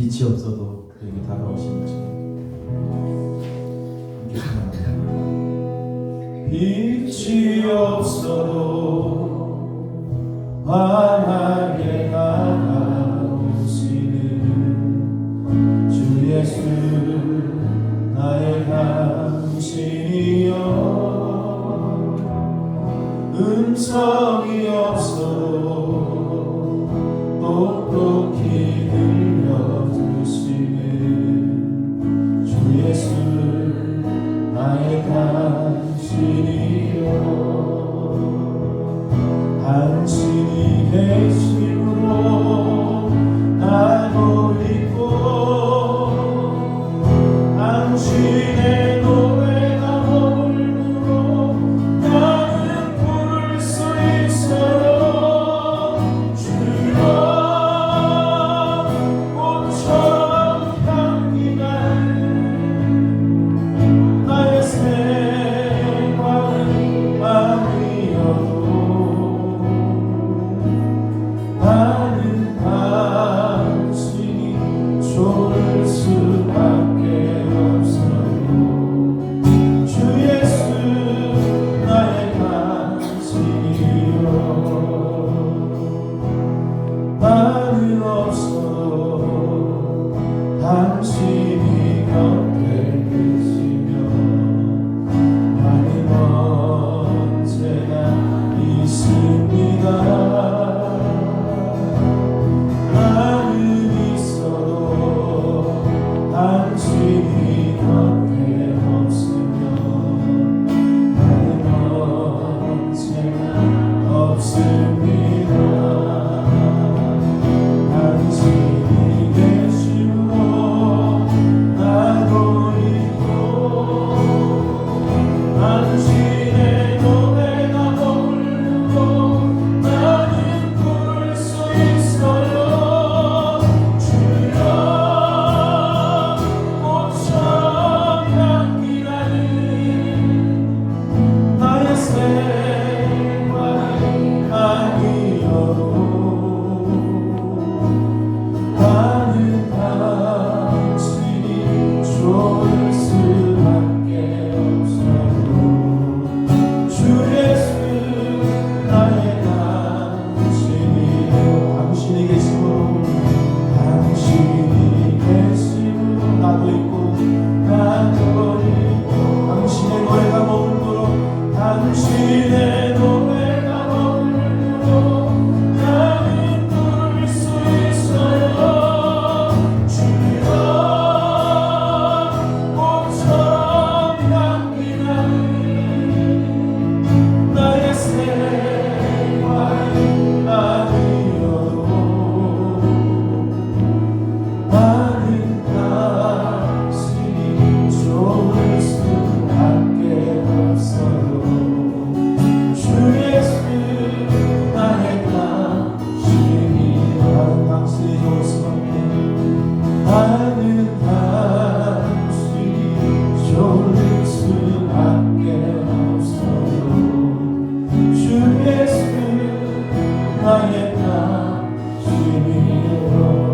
빛이 없어도 그에게 다가오시는 주 빛이 없어도 환하게 다가오시는 주 예수 나의 당신이여. 음성이 없 나의 당신이여. 당신이 계심으로 있고 당신 당신이 감 Qual 나의 다짐이로